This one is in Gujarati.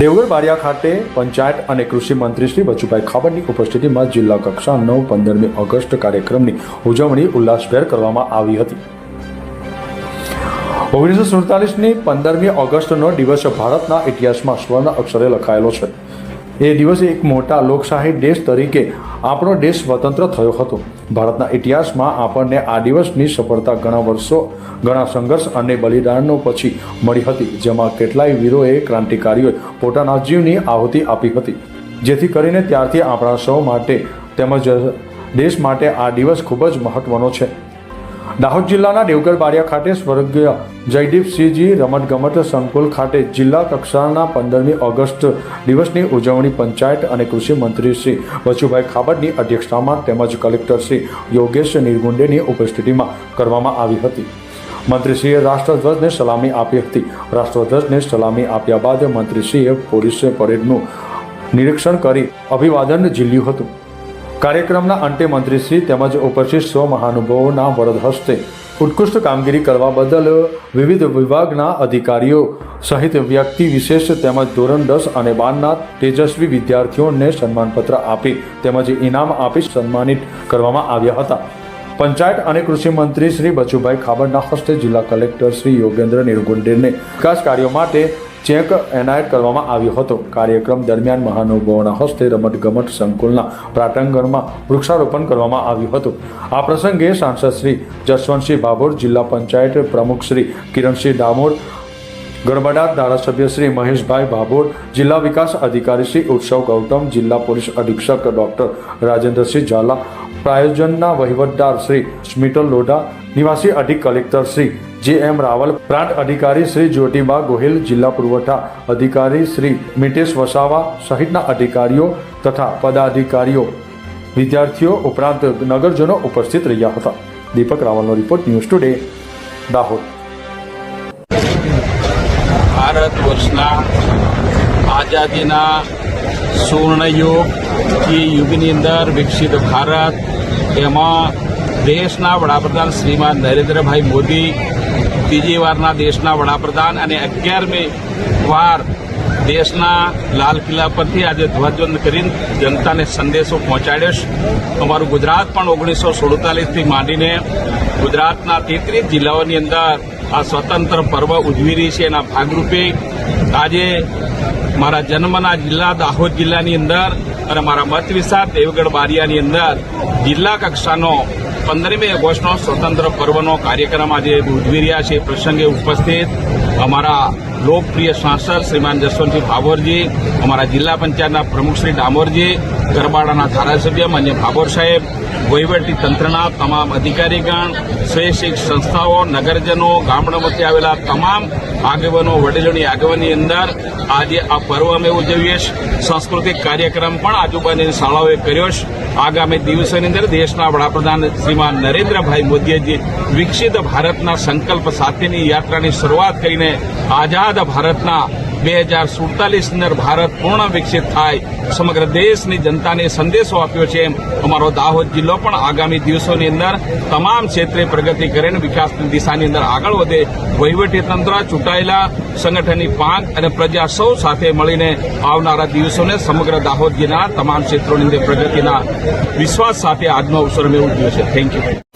દેવગઢ બારિયા ખાતે પંચાયત અને કૃષિ મંત્રી શ્રી બચુભાઈ ખાબડની ઉપસ્થિતિમાં જિલ્લા કક્ષાનો પંદરમી ઓગસ્ટ કાર્યક્રમની ઉજવણી ઉલ્લાસભેર કરવામાં આવી હતી. ઓગણીસો સુડતાલીસની પંદરમી ઓગસ્ટનો દિવસ ભારતના ઇતિહાસમાં સ્વર્ણ અક્ષરે લખાયેલો છે. એ દિવસે એક મોટા લોકશાહી દેશ તરીકે આપણો દેશ સ્વતંત્ર થયો હતો. ભારતના ઇતિહાસમાં આપણને આ દિવસની સફળતા ઘણા વર્ષો, ઘણા સંઘર્ષ અને બલિદાનનો પછી મળી હતી, જેમાં કેટલાય વીરોએ, ક્રાંતિકારીઓએ પોતાના જીવની આહુતિ આપી હતી. જેથી કરીને ત્યારથી આપણા સૌ માટે તેમજ દેશ માટે આ દિવસ ખૂબ જ મહત્વનો છે. દાહોદ જિલ્લાના દેવગઢ બારિયા ખાતે સ્વર્ગીય જયદીપસિંહજી રમતગમત સંકુલ ખાતે જિલ્લા કક્ષાના પંદરમી ઓગસ્ટ દિવસની ઉજવણી પંચાયત અને કૃષિ મંત્રી શ્રી વસુભાઈ ખાબડની અધ્યક્ષતામાં તેમજ કલેક્ટર શ્રી યોગેશ નિર્ગુંડેની ઉપસ્થિતિમાં કરવામાં આવી હતી. મંત્રીશ્રીએ રાષ્ટ્રધ્વજને સલામી આપી હતી. રાષ્ટ્રધ્વજને સલામી આપ્યા બાદ મંત્રીશ્રીએ પોલીસ પરેડનું નિરીક્ષણ કરી અભિવાદન ઝીલ્યું હતું. કાર્યક્રમના અંતે મંત્રીશ્રી તેમજ ઉપસ્થિત સૌ મહાનુભાવોના વરદ હસ્તે ઉત્કૃષ્ટ કામગીરી કરવા બદલ વિવિધ વિભાગના અધિકારીઓ સહિત વ્યક્તિ વિશેષ તેમજ ધોરણ દસ અને બારના તેજસ્વી વિદ્યાર્થીઓને સન્માનપત્ર આપી તેમજ ઇનામ આપી સન્માનિત કરવામાં આવ્યા હતા. પંચાયત અને કૃષિ મંત્રી શ્રી બચુભાઈ ખાબડના હસ્તે જિલ્લા કલેક્ટર શ્રી યોગેન્દ્ર નિર્ગુંડેને વિકાસ કાર્યો માટે ચેક એનાયત કરવામાં આવ્યો હતો. કાર્યક્રમ દરમિયાન મહાનુભાવોના હસ્તે રમતગમત સંકુલના પ્રાટંગણમાં વૃક્ષારોપણ કરવામાં આવ્યું હતું. આ પ્રસંગે સાંસદ શ્રી જસવંતસિંહ ભાભોર જિલ્લા પંચાયત પ્રમુખ શ્રી કિરણસિંહ ડામોર ગરબડા ધારાસભ્ય શ્રી મહેશભાઈ ભાભોર જિલ્લા વિકાસ અધિકારી શ્રી ઉત્સવ ગૌતમ, જિલ્લા પોલીસ અધિક્ષક ડોક્ટર રાજેન્દ્રસિંહ ઝાલા, પ્રાયોજનના વહીવટદાર શ્રી સ્મિટલ લોઢા નિવાસી અધિક કલેક્ટર શ્રી જે એમ રાવલ, પ્રાંત અધિકારી શ્રી જ્યોતિબા ગોહિલ, જિલ્લા પુરવઠા અધિકારી શ્રી મિતેશ વસાવા સહિતના અધિકારીઓ તથા પદાધિકારીઓ, વિદ્યાર્થીઓ ઉપરાંત નગરજનો ઉપસ્થિત રહ્યા હતા. દીપક રાવલનો report news today, Dahod. Bharat વર્ષના આઝાદીના સુવર્ણયુગ એ યુગની અંદર વિકસિત ભારત, એમાં દેશના વડાપ્રધાન શ્રીમાન નરેન્દ્રભાઈ મોદી, ત્રીજી વારના દેશના વડાપ્રધાન અને અગિયારમી વાર દેશના લાલ કિલ્લા પરથી આજે ધ્વજવંદ કરીને જનતાને સંદેશો પહોંચાડ્યો છે. અમારું ગુજરાત પણ ઓગણીસો સુડતાલીસથી માંડીને ગુજરાતના તેત્રીસ જિલ્લાઓની અંદર આ સ્વતંત્ર પર્વ ઉજવી રહી છે. એના ભાગરૂપે આજે મારા જન્મના જિલ્લા દાહોદ જિલ્લાની અંદર અને મારા મત વિસ્તાર દેવગઢ બારિયાની અંદર જિલ્લા કક્ષાનો પંદરમી ઓગસ્ટનો સ્વતંત્ર પર્વનો કાર્યક્રમ આજે ઉજવી રહ્યા છે. પ્રસંગે ઉપસ્થિત અમારા લોકપ્રિય સાંસદ શ્રીમાન જસવંતસિંહ ભાભોરજી, અમારા જિલ્લા પંચાયતના પ્રમુખ શ્રી ડામોરજી, ગરબાડાના ધારાસભ્ય માન્ય ભાભોર સાહેબ, વહીવટી તંત્રના તમામ અધિકારીગણ, સ્વૈચ્છિક સંસ્થાઓ, નગરજનો, ગામડામાંથી આવેલા તમામ આગેવાનો, વડીલોની આગેવાની અંદર આજે આ પર્વ અમે ઉજવીએ સાંસ્કૃતિક કાર્યક્રમ પણ આજુબાજુની શાળાઓએ કર્યો છે. આગામી દિવસોની અંદર દેશના વડાપ્રધાન શ્રીમાન નરેન્દ્રભાઈ મોદીએ વિકસિત ભારતના સંકલ્પ સાથેની યાત્રાની શરૂઆત કરીને આઝાદ ભારતના બે હજાર સુડતાલીસ અંદર ભારત પૂર્ણ વિકસિત થાય. સમગ્ર દેશની જનતાને સંદેશો આપ્યો છે એમ અમારો દાહોદ જિલ્લો પણ આગામી દિવસોની અંદર તમામ ક્ષેત્રે પ્રગતિ કરીને વિકાસની દિશાની અંદર આગળ વધે. વહીવટી તંત્ર ચૂંટાયેલા, સંગઠનની પાંખ અને પ્રજા સૌ સાથે મળીને આવનારા દિવસોને સમગ્ર દાહોદ જિલ્લાના તમામ ક્ષેત્રોની અંદર પ્રગતિના વિશ્વાસ સાથે આજનો અવસર મેં ઉજવ્યો છે. Thank you